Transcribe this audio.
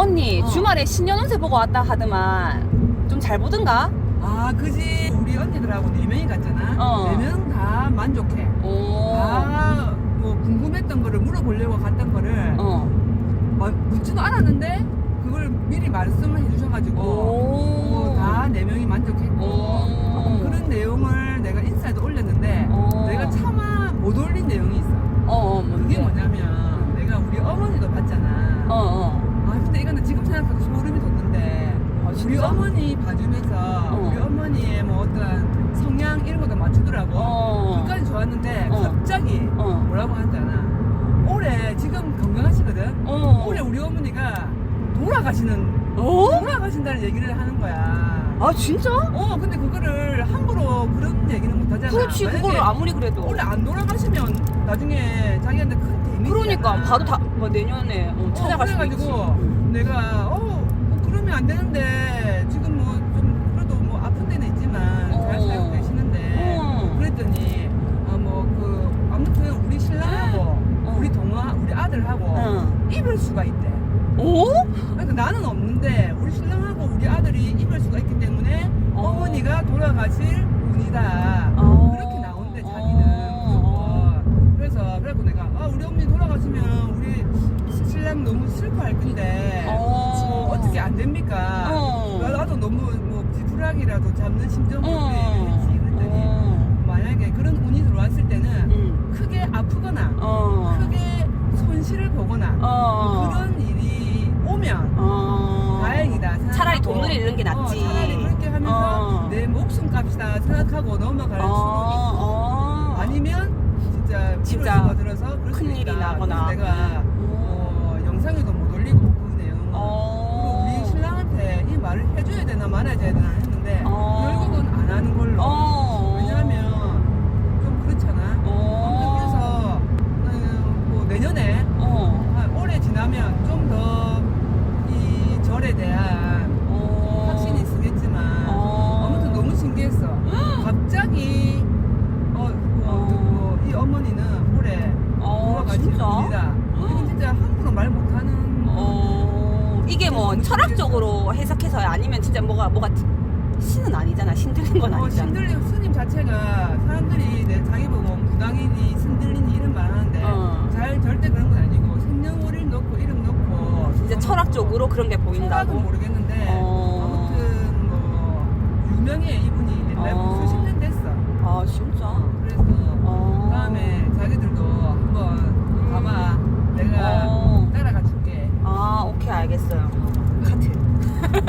언니 어. 주말에 신년운세 보고 왔다 하더만 좀 잘 보든가? 아 그지 우리 언니들하고 네 명이 갔잖아 어. 네명 다 만족해 오. 다뭐 궁금했던 거를 물어보려고 갔던 거를 어. 뭐 묻지도 않았는데 그걸 미리 말씀을 해주셔가지고 오. 다네 명이 만족했고 오. 그런 내용을 내가 인스타에도 올렸는데 어. 내가 차마 못 올린 내용이 있어 어, 어, 뭔데? 그게 뭐냐면 내가 우리 어머니도 봤잖아 어, 어. 아 근데 생각해도 소름이 돋는데 아, 우리 진짜? 어머니 봐주면서 어. 우리 어머니의 뭐 어떤 성향 이런 것도 맞추더라고 어. 끝까지 좋았는데 어. 갑자기 어. 뭐라고 하잖아 올해 지금 건강하시거든 어. 올해 우리 어머니가 돌아가시는 어? 돌아가신다는 얘기를 하는 거야 아, 진짜? 어 근데 그거를 함부로 그렇지, 그거를 아무리 그래도. 올해 안 돌아가시면 나중에 자기한테 큰 데미지 그러니까, 봐도 다, 뭐, 내년에 어, 찾아갈 수도 있지. 그래가지고 내가 어 뭐 그러면 안 되는데 지금 뭐 좀 그래도 뭐 아픈 데는 있지만 잘 어. 살고 계시는데 어. 그랬더니 어 뭐 그 아무튼 우리 신랑하고 어. 우리 동아 우리 아들하고 어. 입을 수가 있대. 오? 그러니까 나는 없는데 우리 신랑하고 우리 아들이 입을 수가 있기 때문에 어. 어. 머니가 돌아가실 운이다. 어. 그렇게 나온대 자기는 어. 무조건. 그래서 그래고 내가 아 우리 어머니 돌아가시면 우리 신랑 너무 슬퍼할 건데 어. 뭐 어떻게 안 됩니까? 어. 나도 너무 뭐 지푸라기라도 잡는 심정으로 어. 그랬더니 어. 만약에 그런 운이 들어왔을 때는 응. 크게 아프거나 어. 크게 손실을 보거나 어. 그런 일이 오면 어. 다행이다 생각하고 차라리 돈을 잃는 게 낫지. 어, 차라리 그렇게 하면서 어. 내 목숨 값이다 생각하고 넘어갈 어. 수도 진짜 진짜 큰일이. 나거나. 내가 어, 영상에도 못 올리고 그 내용은 어. 그리고 우리 신랑한테 이 말을 해줘야 되나 말아야 되나 했는데 어. 결국은 안 하는 걸로 어. 왜냐하면 좀 그렇잖아 아무튼 어. 그래서 어, 뭐 내년에 어. 한 올해 지나면 좀 더 이 절에 대한 어. 확신이 있겠지만 어. 아무튼 너무 신기했어. 갑자기 어, 어, 뭐, 이 어머니는 올해 어, 돌아가실 진짜? 분이다. 이건 진짜 함부로 말 못하는. 어. 이게 뭐 철학적으로 해석해서야 아니면 진짜 뭐가 뭐가 신은 아니잖아. 신들린 건 어, 아니잖아. 신들린 스님 자체가 사람들이 내 자기 보고 무당이니 신들리니 이런 말 하는데 어. 잘 절대 그런 건 아니고 생년월일 넣고 이름 넣고 진짜 철학적으로 그런 게 보인다고. 모르겠는데 어. 아무튼 뭐 유명해 이분이 옛날 어. 수십